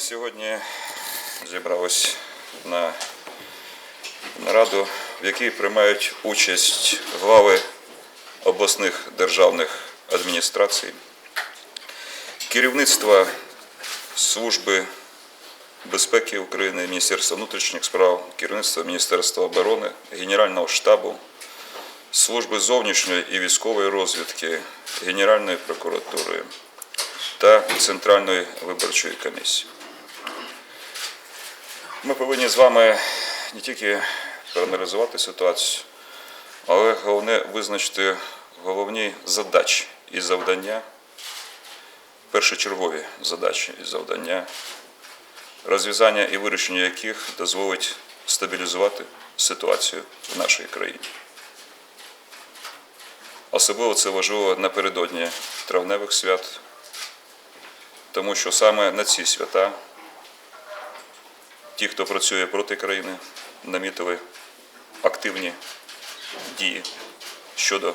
Ми сьогодні зібрались на нараду, в якій приймають участь глави обласних державних адміністрацій, керівництва Служби безпеки України, Міністерства внутрішніх справ, керівництва Міністерства оборони, Генерального штабу, Служби зовнішньої і військової розвідки, Генеральної прокуратури та Центральної виборчої комісії. Ми повинні з вами не тільки проаналізувати ситуацію, але головне визначити головні задачі і завдання, першочергові задачі і завдання, розв'язання і вирішення яких дозволить стабілізувати ситуацію в нашій країні. Особливо це важливо напередодні травневих свят, тому що саме на ці свята ті, хто працює проти країни, намітили активні дії щодо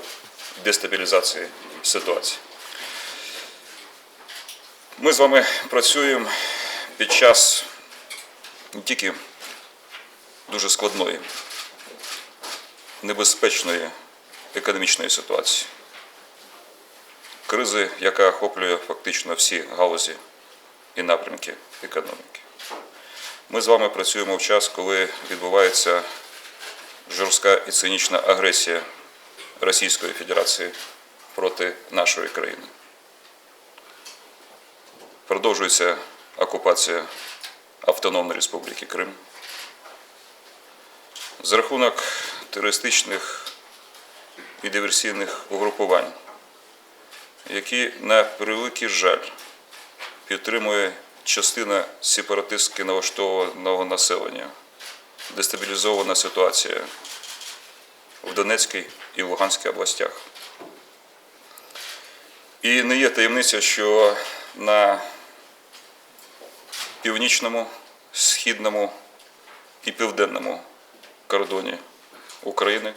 дестабілізації ситуації. Ми з вами працюємо під час не тільки дуже складної, небезпечної економічної ситуації, кризи, яка охоплює фактично всі галузі і напрямки економіки. Ми з вами працюємо в час, коли відбувається жорстка і цинічна агресія Російської Федерації проти нашої країни. Продовжується окупація Автономної Республіки Крим. За рахунок терористичних і диверсійних угрупувань, які на превеликий жаль підтримує частина сепаратистськи налаштованого населення, дестабілізована ситуація в Донецькій і в Луганській областях. І не є таємниця, що на північному, східному і південному кордоні України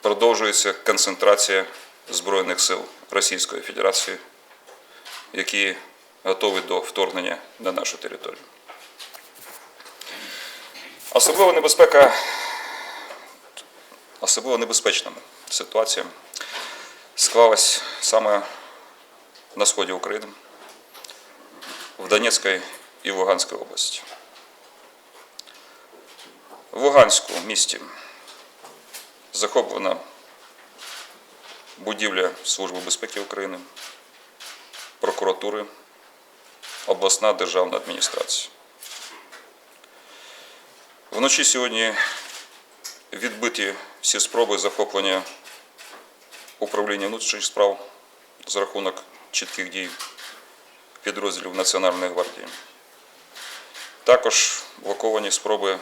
продовжується концентрація Збройних сил Російської Федерації, які готові до вторгнення на нашу територію. Особлива небезпека, особливо небезпечна ситуація склалась саме на сході України, в Донецькій і в Луганській області. В Луганську місті захоплена будівля Служби безпеки України, прокуратури, обласна державна адміністрація. Вночі сьогодні відбиті всі спроби захоплення управління внутрішніх справ за рахунок чітких дій підрозділів Національної гвардії. Також блоковані спроби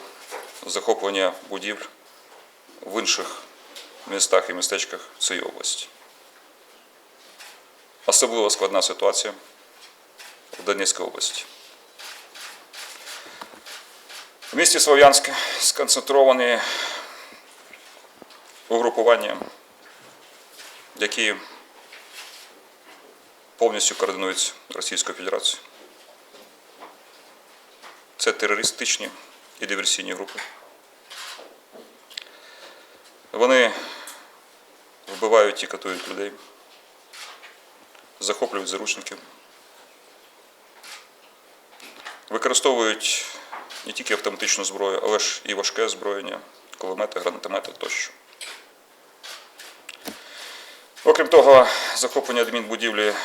захоплення будівель в інших містах і містечках цієї області. Особливо складна ситуація в Донецькій області. В місті Слов'янське сконцентровані угрупування, які повністю координуються Російською Федерацією. Це терористичні і диверсійні групи. Вони вбивають і катують людей, захоплюють заручників, використовують не тільки автоматичну зброю, але ж і важке озброєння, кулемети, гранатомети тощо. Окрім того, захоплення адмінбудівлі в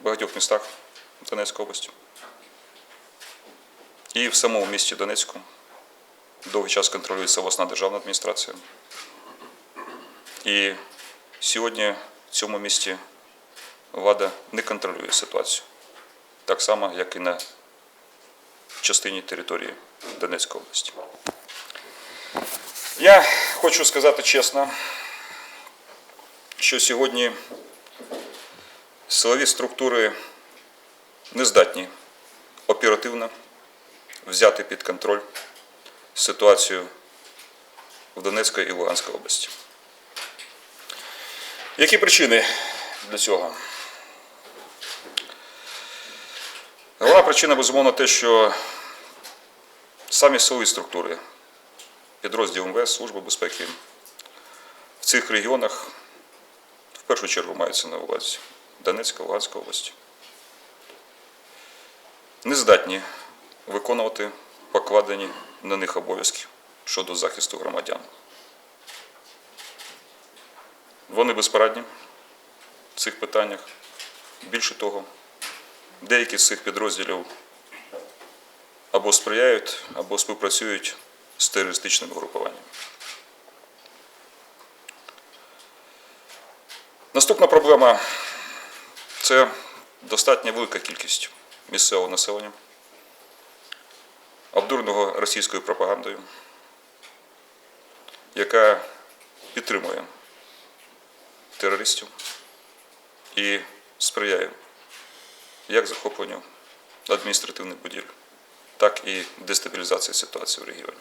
багатьох містах Донецької області. І в самому місті Донецьку довгий час контролюється обласна державна адміністрація. І сьогодні в цьому місті влада не контролює ситуацію. Так само, як і на частині території Донецької області. Я хочу сказати чесно, що сьогодні силові структури не здатні оперативно взяти під контроль ситуацію в Донецькій і Луганській області. Які причини для цього? Головна причина, безумовно, те, що самі силові структури, підрозділ МВС, Служба безпеки в цих регіонах в першу чергу маються на увазі Донецька, Луганська області, не здатні виконувати покладені на них обов'язки щодо захисту громадян. Вони безпорадні в цих питаннях. Більше того, деякі з цих підрозділів або сприяють, або співпрацюють з терористичними групуваннями. Наступна проблема це достатньо велика кількість місцевого населення, обдуреного російською пропагандою, яка підтримує терористів і сприяє як захопленню адміністративних будівель, так і дестабілізації ситуації в регіоні.